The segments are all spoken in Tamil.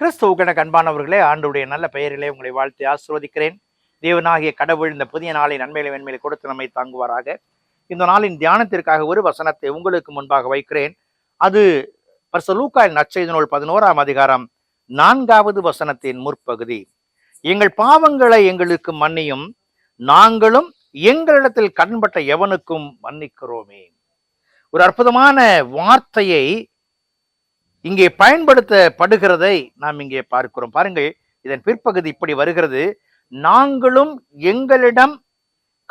கிறிஸ்துவுக்கென அன்பானவர்களே ஆண்டுடைய நல்ல பெயரிலே உங்களை வாழ்த்து ஆசிர்வதிக்கிறேன். தேவனாகிய கடவுள் இந்த புதிய நாளை நன்மையில வெண்மையில கொடுத்து நம்மை தாங்குவாராக. இந்த நாளின் தியானத்திற்காக ஒரு வசனத்தை உங்களுக்கு முன்பாக வைக்கிறேன். அது பர்சலூக்காயின் நச்செய்த நூல் பதினோராம் அதிகாரம் நான்காவது வசனத்தின் முற்பகுதி. எங்கள் பாவங்களை எங்களுக்கு மன்னியும் நாங்களும் எங்களிடத்தில் கடன்பட்ட எவனுக்கும் மன்னிக்கிறோமே. ஒரு அற்புதமான வார்த்தையை இங்கே பயன்படுத்தப்படுகிறதை நாம் இங்கே பார்க்கிறோம். பாருங்கள் இதன் பிற்பகுதி இப்படி வருகிறது. நாங்களும் எங்களிடம்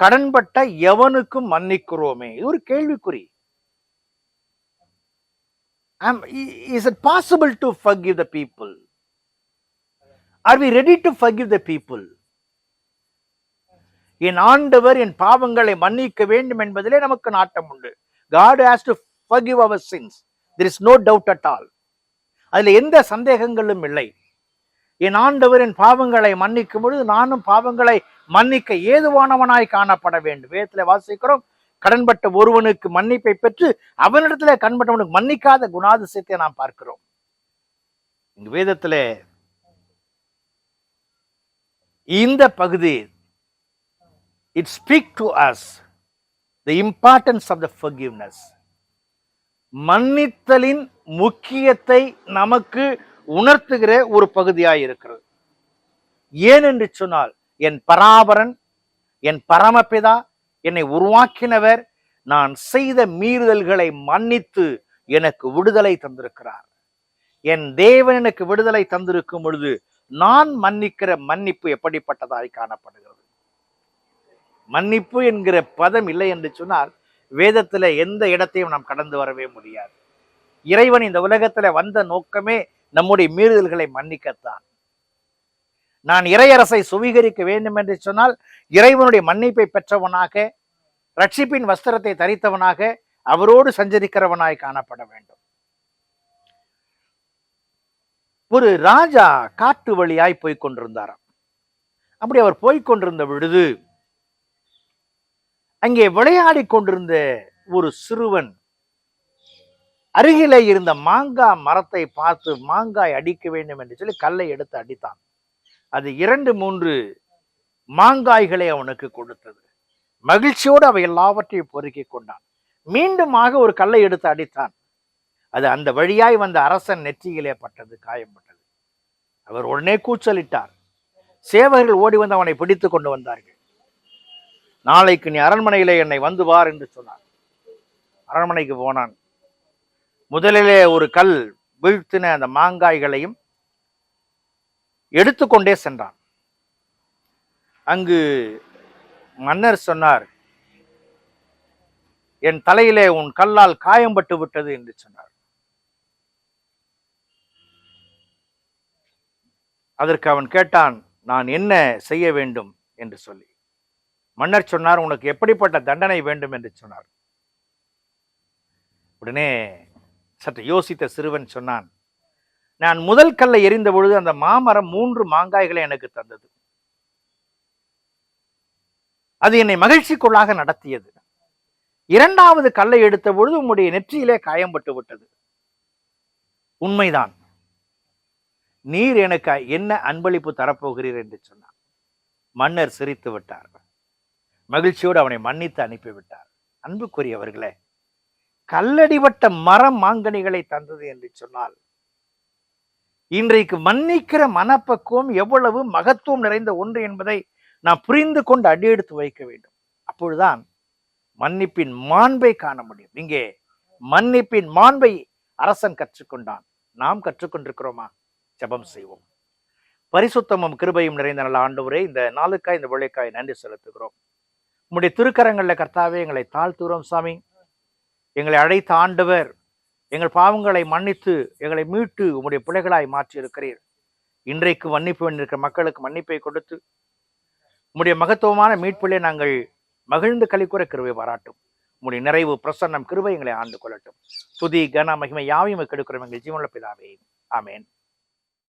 கடன்பட்ட எவனுக்கும் மன்னிக்கிறோமே. இது ஒரு கேள்விக்குறி. Is it possible to forgive the people are we ready to forgive the people என் ஆண்டவர் என் பாவங்களை மன்னிக்க வேண்டும் என்பதிலே நமக்கு நாட்டம் உண்டு. God has to forgive our sins there is no doubt at all அதுல எந்த சந்தேகங்களும் இல்லை. என் ஆண்டவரின் பாவங்களை மன்னிக்கும் பொழுது நானும் பாவங்களை மன்னிக்க ஏதுவானவனாய் காணப்பட வேண்டும். வேதத்தில் வாசிக்கிறோம் கடன்பட்ட ஒருவனுக்கு மன்னிப்பை பெற்று அவனிடத்துல கண்பட்டவனுக்கு மன்னிக்காத குணாதிசயத்தை நாம் பார்க்கிறோம். இங்கு வேதத்துல இந்த பகுதி it speak to us the importance of the forgiveness மன்னித்தலின் முக்கியத்தை நமக்கு உணர்த்துகிற ஒரு பகுதியாக இருக்கிறது. ஏன் என்று சொன்னால் என் பராபரன் என் பரமபிதா என்னை உருவாக்கினவர் நான் செய்த மீறுதல்களை மன்னித்து எனக்கு விடுதலை தந்திருக்கிறார். என் தேவன் எனக்கு விடுதலை தந்திருக்கும் பொழுது நான் மன்னிக்கிற மன்னிப்பு எப்படிப்பட்டதாய் காணப்படுகிறது? மன்னிப்பு என்கிற பதம் இல்லை என்று சொன்னால் வேதத்துல எந்த இடத்தையும் நாம் கடந்து வரவே முடியாது. இறைவன் இந்த உலகத்துல வந்த நோக்கமே நம்முடைய மீறுதல்களை மன்னிக்கத்தான். நான் இறையரசை சுவீகரிக்க வேண்டும் என்று சொன்னால் இறைவனுடைய மன்னிப்பை பெற்றவனாக ரட்சிப்பின் வஸ்திரத்தை தரித்தவனாக அவரோடு சஞ்சரிக்கிறவனாய் காணப்பட வேண்டும். ஒரு ராஜா காட்டு வழியாய் போய்க் கொண்டிருந்தாராம். அப்படி அவர் போய்கொண்டிருந்த விடுது பொழுது அங்கே விளையாடி கொண்டிருந்த ஒரு சிறுவன் அருகிலே இருந்த மாங்காய் மரத்தை பார்த்து மாங்காய் அடிக்க வேண்டும் என்று சொல்லி கல்லை எடுத்து அடித்தான். அது இரண்டு மூன்று மாங்காய்களை அவனுக்கு கொடுத்தது. மகிழ்ச்சியோடு அவை எல்லாவற்றையும் பொறுக்கி கொண்டான். மீண்டுமாக ஒரு கல்லை எடுத்து அடித்தான். அது அந்த வழியாய் வந்த அரசன் நெற்றியிலே பட்டது காயம்பட்டது அவர் உடனே கூச்சலிட்டார். சேவகர்கள் ஓடி வந்து அவனை பிடித்து கொண்டு வந்தார்கள். நாளைக்கு நீ அரண்மனையிலே என்னை வந்து வார் என்று சொன்னார். அரண்மனைக்கு போனான். முதலிலே ஒரு கல் வீழ்த்தின அந்த மாங்காய்களையும் எடுத்துக்கொண்டே சென்றான். அங்கு மன்னர் சொன்னார் என் தலையிலே உன் கல்லால் காயம்பட்டு விட்டது என்று சொன்னார். அதற்கு அவன் கேட்டான் நான் என்ன செய்ய வேண்டும்? என்று சொல்லி. மன்னர் சொன்னார் உனக்கு எப்படிப்பட்ட தண்டனை வேண்டும்? என்று சொன்னார். உடனே சற்று யோசித்த சிறுவன் சொன்னான் நான் முதல் கல்லை எரிந்த பொழுது அந்த மாமரம் மூன்று மாங்காய்களை எனக்கு தந்தது. அது என்னை மகிழ்ச்சிக்குள்ளாக நடத்தியது. இரண்டாவது கல்லை எடுத்த பொழுது உம்முடைய நெற்றியிலே காயம்பட்டு விட்டது. உண்மைதான். நீர் எனக்கு என்ன அன்பளிப்பு தரப்போகிறீர் என்று சொன்னார் மன்னர் சிரித்து விட்டார். மகிழ்ச்சியோடு அவனை மன்னித்து அனுப்பிவிட்டார். அன்புக்குரியவர்களே கல்லடிபட்ட மரம் மாங்கனிகளை தந்தது என்று சொன்னால் இன்றைக்கு மன்னிக்கிற மனப்பக்குவம் எவ்வளவு மகத்துவம் நிறைந்த ஒன்று என்பதை நாம் புரிந்து கொண்டு அடியெடுத்து வைக்க வேண்டும். அப்பொழுதுதான் மன்னிப்பின் மாண்பை காண முடியும். இங்கே மன்னிப்பின் மாண்பை அரசன் கற்றுக்கொண்டான். நாம் கற்றுக்கொண்டிருக்கிறோமா? ஜெபம் செய்வோம். பரிசுத்தமும் கிருபையும் நிறைந்த நல்ல ஆண்டவரே இந்த நாளுக்காய் இந்த விளைக்காய் நன்றி செலுத்துகிறோம். உங்களுடைய திருக்கரங்களில் கர்த்தாவே எங்களை தாழ்த்துகிறோம் சாமி. எங்களை அழைத்த ஆண்டவர் எங்கள் பாவங்களை மன்னித்து எங்களை மீட்டு உம்முடைய பிள்ளைகளாய் மாற்றி இருக்கிறீர் இன்றைக்கு மன்னிப்பு வேண்டியிருக்கிற மக்களுக்கு மன்னிப்பை கொடுத்து உம்முடைய மகத்துவமான மீட்பிலே நாங்கள் மகிழ்ந்து கலிக்குற கிருவை பாராட்டும். உம்முடைய நிறைவு பிரசன்னம் கிருவை எங்களை ஆண்டு கொள்ளட்டும். துதி கன மகிமை யாவையும் கெடுக்கிறோம் எங்கள் ஜீவன பிதாவே. ஆமேன்.